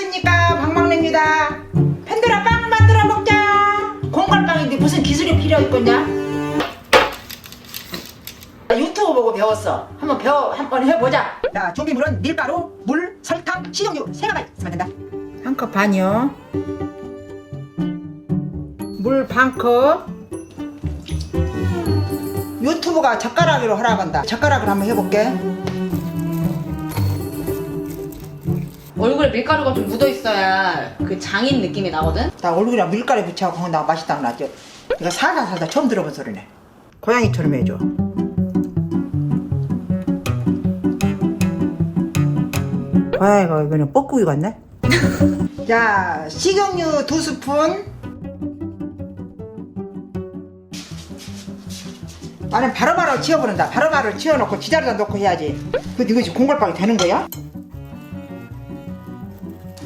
안녕하십니까. 박막내입니다. 팬들아 빵 만들어 먹자. 공갈빵인데 무슨 기술이 필요했겠냐? 유튜브 보고 배웠어. 한번 배워 한번 해보자. 자 준비물은 밀가루 물 설탕 식용유 세 가지 쓰면 된다. 한 컵 반이요. 물 반컵. 유튜브가 젓가락으로 하라간다. 젓가락으로 한번 해볼게 얼굴에 밀가루가 좀 묻어 있어야 그 장인 느낌이 나거든. 나 얼굴이랑 밀가루 붙여갖고 거기다가 맛있다고 나죠 이거 살다 살다 처음 들어본 소리네 고양이처럼 해줘. 아이고 이거는 뻐꾸기 같네? 자 식용유 두 스푼. 나는 바로바로 치워버린다. 바로바로 치워놓고 기다려다 놓고 해야지. 근데 이거 지금 공갈빵이 되는 거야?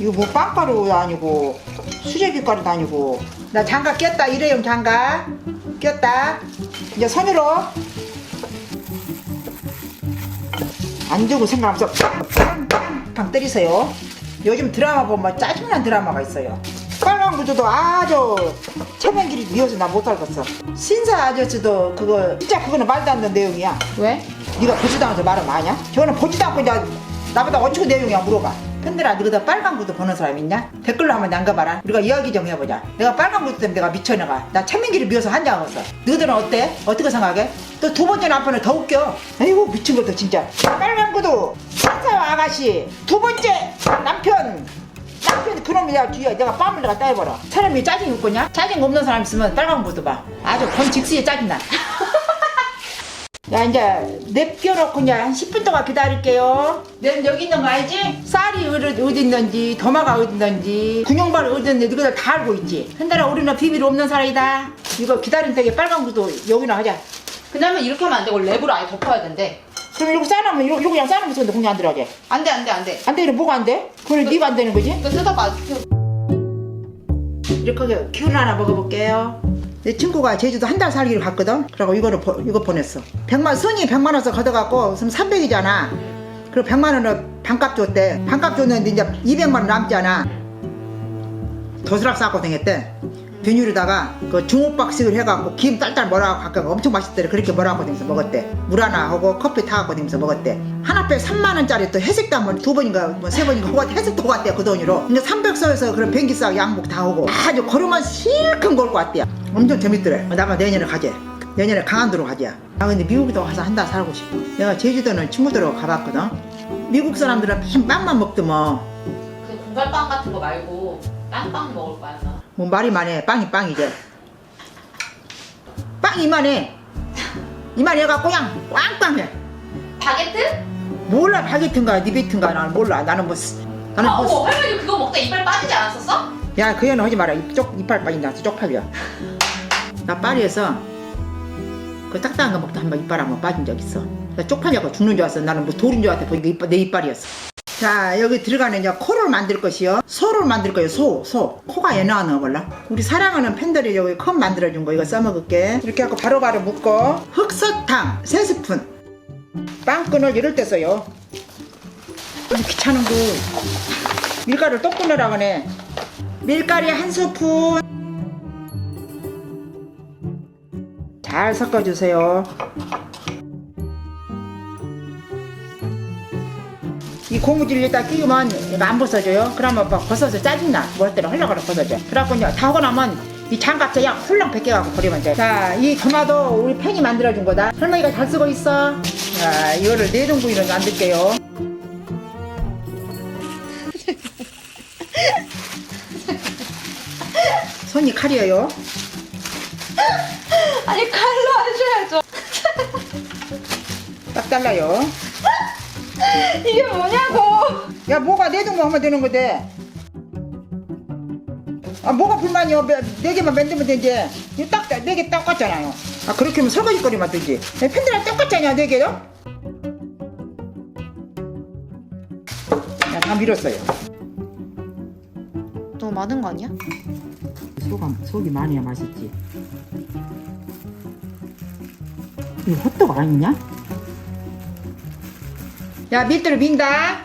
이거 뭐 빵가루 아니고 수제비가루도 아니고. 나 장갑 꼈다. 일회용 장갑. 꼈다. 이제 손으로. 안 주고 생각하면서 팡팡 때리세요. 요즘 드라마 보면 짜증난 드라마가 있어요. 빨간 구두도 아주 체면 길이 미워서 나 못 살겠어. 신사 아저씨도 그거 진짜 그거는 말도 안 되는 내용이야. 왜? 네가 보지도 않아서 말을 많이 하냐? 저거는 보지도 않고 이제 나보다 어찌고 내용이야 물어봐 팬들아 너희들 빨간 구두 보는 사람 있냐? 댓글로 한번 남겨봐라. 우리가 이야기 좀 해보자. 내가 빨간 구두 때문에 내가 미쳐나가. 나 천민기를 미워서 한장 없어. 너희들은 어때? 어떻게 생각해? 또 두 번째 남편은 더 웃겨. 아이고 미친 것도 진짜. 빨간 구두. 산사와 아가씨. 두 번째 남편. 남편 그놈이 내가 뒤에 내가 뺨을 내가 따해버려 사람이 짜증이 없거냐? 짜증 없는 사람 있으면 빨간 구두 봐. 아주 본 직수에 짜증나 야 이제 냅겨놓고 이제 한 10분 동안 기다릴게요 내 여기 있는 거 알지? 쌀이 어디, 어디 있는지 도마가 어디 있는지 군용발 어디 있는지 너희들 다 알고 있지 현달아 우리는 비밀 없는 사람이다 이거 기다린 되게 빨간 구도 여기나 하자 그냐면 이렇게 하면 안 되고 랩으로 아예 덮어야 된대. 그럼 이렇게 싸놓으면 이렇게, 이렇게 그냥 싸놓으면 되는데 공이 안 들어가게 안 돼, 안 돼, 안 돼. 안 되면 뭐가 안 돼? 그건 네가 안 되는 거지? 이거 뜯어봐. 이렇게 귤 하나 먹어볼게요. 내 친구가 제주도 한 달 살기를 갔거든. 그리고 이거를 보- 이거 보냈어. 100만 순이 100만 원서 걷어갖고 그럼 300이잖아. 그리고 100만 원을 반값 줬대. 반값 줬는데 이제 200만 원 남잖아. 도시락 싸고 다녔대. 비닐에다가 그 중국박식을 해갖고 김 딸딸 몰아갖고 갖고 엄청 맛있대. 그렇게 몰아갖고 다니면서 먹었대. 물 하나 하고 커피 타갖고 다니면서 먹었대. 하나에 3만 원짜리 또 회식도 한번 두 번인가 뭐 세 번인가 하고 회식도 갔대 그 돈으로. 근데 300서에서 그런 비행기 싸고 양복 다 하고 아주 걸으면 실컷 걸고 왔대요. 엄청 재밌더래. 어, 나가 내년에 가재. 내년에 강원도로 가자. 아 근데 미국도 가서 한 달 살고 싶어. 내가 제주도는 친구들하고 가봤거든. 미국 사람들은 맨 빵만 먹더만. 그 공갈빵 같은 거 말고 딴빵 먹을 거야, 나. 뭐 말이 많네. 빵이 빵이지. 빵 이만해. 이만 해갖고 그냥 꽝꽝해. 바게트? 몰라 바게트인가 니베트인가 나는 몰라. 나는 뭐 쓰- 나는 아, 뭐 어머, 할머니 그거 먹다 이빨 빠지지 않았었어? 쓰- 야 그애는 하지 마라. 이쪽 이빨 빠진다. 쪽팔려. 나 파리에서 그 딱딱한 거 먹다 한 번 이빨 한 번 빠진 적 있어. 나 쪽팔려고 죽는 줄 알았어. 나는 뭐 돌인 줄 알았더니 보니까 이빨, 내 이빨이었어. 자 여기 들어가는 코를 만들 것이요. 소를 만들 거예요. 소, 소. 코가 넣어 몰라? 우리 사랑하는 팬들이 여기 컵 만들어준 거 이거 써먹을게. 이렇게 하고 바로바로 묶어. 흑설탕 세 스푼. 빵끈을 이럴 때 써요. 이 귀찮은 거. 밀가루를 또 끊으라 그네. 밀가루 한 스푼. 잘 섞어주세요. 이 고무줄 일단 끼우면 이거 안 벗어져요. 그러면 막 벗어서 짜증나. 뭘 때로 헐렁헐렁 벗어져. 그래갖고 이제 다 하고 나면 이 장갑 그냥 훌렁 벗겨갖고 버리면 돼. 자, 이 토마토 우리 팬이 만들어준 거다. 할머니가 잘 쓰고 있어. 자, 이거를 내동구이로 만들게요. 손이 칼이에요. 아니, 칼로 하셔야죠. 딱 잘라요. 이게 뭐냐고. 야 뭐가 네 동거 하면 되는 거대 아 뭐가 불만이요? 매- 네 개만 만들면 되지 딱네개 똑같잖아요. 아 그렇게 하면 설거지 거리만 되지. 야, 팬들이랑 똑같잖아 네 개요? 야다 밀었어요. 너무 많은 거 아니야? 소가, 속이 많아야 맛있지. 이거 호떡 아니냐? 야 밑으로 민다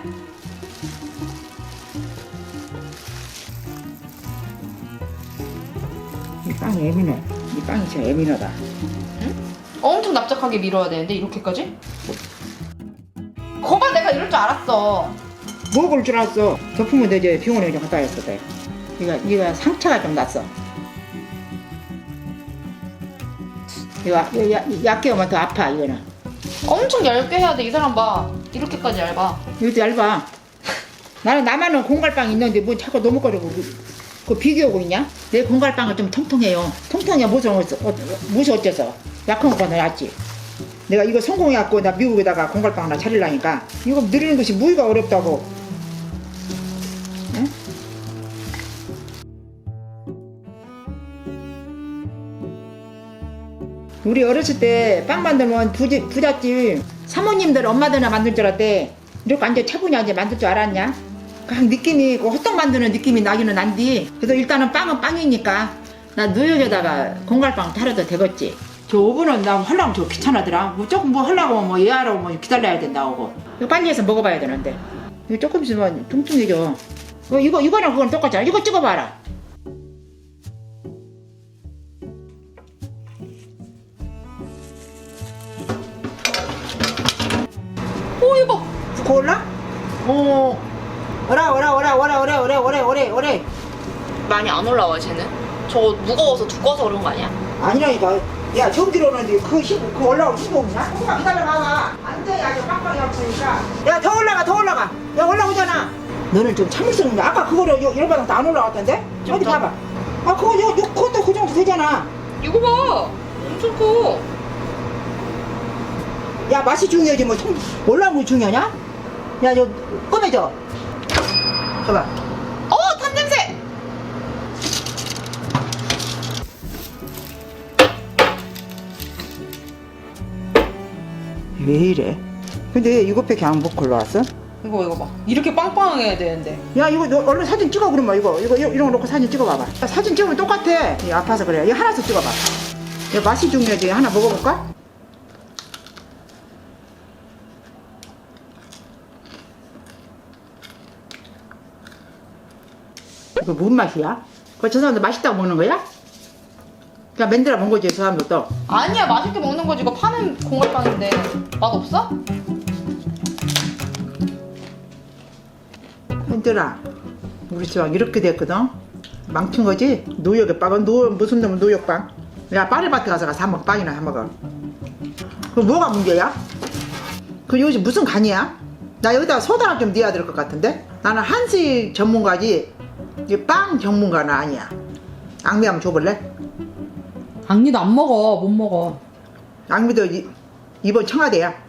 이 빵이 예민해 이 빵이 진짜 예민하다 엄청 납작하게 밀어야 되는데 이렇게까지? 거봐 내가 이럴 줄 알았어 먹을 줄 알았어 덮으면 되지 병원에 좀 갔다 왔어 돼 이거 이거 상처가 좀 났어 이거 야- 야- 야- 얇게 오면 더 아파 이거는 엄청 얇게 해야 돼 이 사람 봐 이렇게까지 얇아 이것도 얇아. 나는 나만은 공갈빵 있는데 뭐 자꾸 너무 거리고 그, 그 비교하고 있냐? 내 공갈빵은 좀 통통해요. 통통해 무슨 어쩌, 어, 무슨 어째서 약한 거보다 낫지. 내가 이거 성공해갖고 나 미국에다가 공갈빵 하나 차리려니까 이거 늘리는 것이 무기가 어렵다고. 응? 우리 어렸을 때 빵 만들면 부잣집 사모님들 엄마들이나 만들 줄 알았대. 이렇게 앉아 차분히 앉아 만들 줄 알았냐? 그냥 느낌이 그 호떡 만드는 느낌이 나기는 난디. 그래서 일단은 빵은 빵이니까 나 뉴욕에다가 공갈빵 타려도 되겠지. 저 오븐은 나 하려면 저 귀찮아더라. 뭐 조금 뭐 하려고 뭐 얘하라고 뭐 기다려야 된다고. 이거 빨리 해서 먹어봐야 되는데. 이거 조금 있으면 뚱뚱해져. 어, 이거 이거랑 그건 똑같잖아. 이거 찍어봐라 올라? 어 오라 오라 오라 오라 오라 오라 오라 오라 오라 많이 안 올라와 쟤는 저거 무거워서 두꺼워서 그런 거 아니야? 아니라니까. 야, 전기로 오는데 그 힘, 그 올라올 힘이 없냐? 조금만 기다려 봐봐. 완전히 아주 빵빵이 없으니까. 야, 더 올라가, 더 올라가. 야, 올라오잖아. 너는 좀 참을 수 없냐? 아까 그거를 요, 열받아서 안 올라갔던데? 어디 진짜? 봐봐. 아, 그거, 요, 요, 그것도 그 정도 되잖아. 이거 봐 엄청 커 야, 맛이 중요하지, 뭐, 통, 올라온 거 중요하냐? 야, 저, 꺼내줘. 봐봐. 어! 탄 냄새! 왜 이래? 근데 이거밖에 안 먹고 올라왔어? 이거 이거 봐 이렇게 빵빵하게 해야 되는데 야 이거 너 얼른 사진 찍어 그러면 이거 이거 이런 거 놓고 사진 찍어봐봐 야, 사진 찍으면 똑같아 이 아파서 그래 이거 하나씩 찍어봐 야 맛이 중요하지 하나 먹어볼까? 이거 뭔 맛이야? 그거 저 사람들 맛있다고 먹는 거야? 그냥 맨들어 먹은 거지 저 사람들도 아니야 맛있게 먹는 거지 이거 파는 공갈빵인데 맛 없어? 현들아 우리 집안 이렇게 됐거든 망친 거지? 노역의 빵은 노, 무슨 놈은 노역빵 야 파리바트 가서 사 먹, 빵이나 사 먹어 그 뭐가 문제야? 그 요즘 무슨 간이야? 나 여기다가 소다를 좀 넣어야 될 것 같은데 나는 한식 전문가지 이빵 전문가는 아니야. 앙미 한번 줘볼래? 악리도 안 먹어 못 먹어. 앙미도 이, 이번 청와대야